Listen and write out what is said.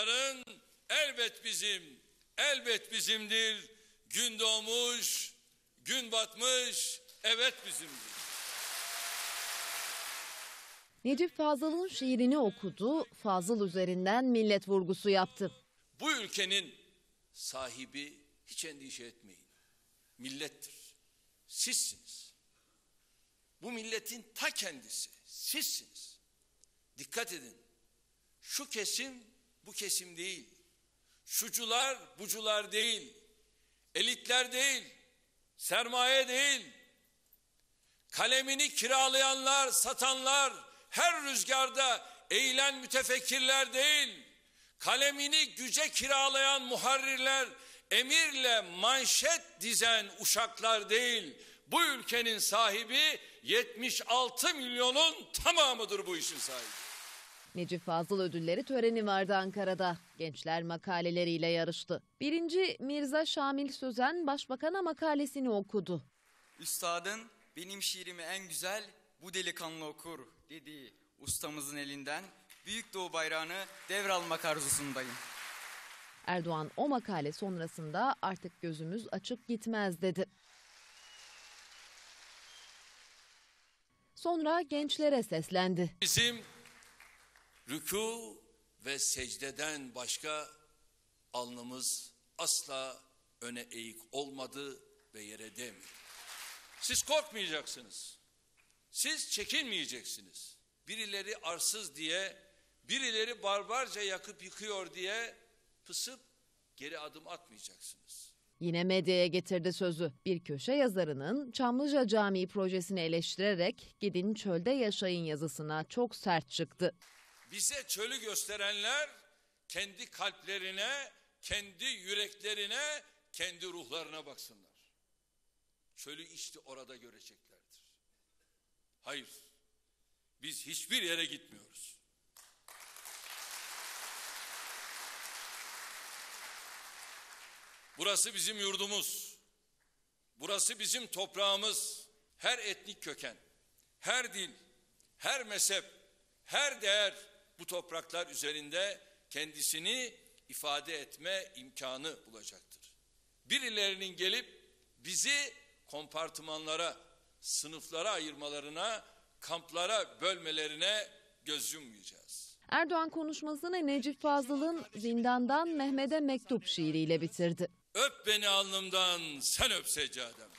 Yarın elbet bizim, elbet bizimdir. Gün doğmuş, gün batmış, evet bizimdir. Necip Fazıl'ın şiirini okudu, Fazıl üzerinden millet vurgusu yaptı. Bu ülkenin sahibi hiç endişe etmeyin. Millettir. Sizsiniz. Bu milletin ta kendisi. Sizsiniz. Dikkat edin. Şu kesim bu kesim değil. Şucular bucular değil. Elitler değil. Sermaye değil. Kalemini kiralayanlar, satanlar, her rüzgarda eğilen mütefekkirler değil. Kalemini güce kiralayan muharrirler, emirle manşet dizen uşaklar değil. Bu ülkenin sahibi 76 milyonun tamamıdır bu işin sahibi. Necip Fazıl ödülleri töreni vardı Ankara'da. Gençler makaleleriyle yarıştı. Birinci Mirza Şamil Sözen Başbakan'a makalesini okudu. Üstadın benim şiirimi en güzel bu delikanlı okur dediği ustamızın elinden Büyük Doğu bayrağını devralmak arzusundayım. Erdoğan o makale sonrasında artık gözümüz açık gitmez dedi. Sonra gençlere seslendi. Bizim rükû ve secdeden başka alnımız asla öne eğik olmadı ve yere değmedi. Siz korkmayacaksınız. Siz çekinmeyeceksiniz. Birileri arsız diye, birileri barbarca yakıp yıkıyor diye pısıp geri adım atmayacaksınız. Yine medyaya getirdi sözü. Bir köşe yazarının Çamlıca Camii projesini eleştirerek gidin çölde yaşayın yazısına çok sert çıktı. Bize çölü gösterenler kendi kalplerine, kendi yüreklerine, kendi ruhlarına baksınlar. Çölü işte orada göreceklerdir. Hayır, biz hiçbir yere gitmiyoruz. Burası bizim yurdumuz. Burası bizim toprağımız. Her etnik köken, her dil, her mezhep, her değer bu topraklar üzerinde kendisini ifade etme imkanı bulacaktır. Birilerinin gelip bizi kompartımanlara, sınıflara ayırmalarına, kamplara bölmelerine göz yummayacağız. Erdoğan konuşmasını Necip Fazıl'ın Zindandan Mehmet'e Mektup şiiriyle bitirdi. Öp beni alnımdan, sen öp seccadem.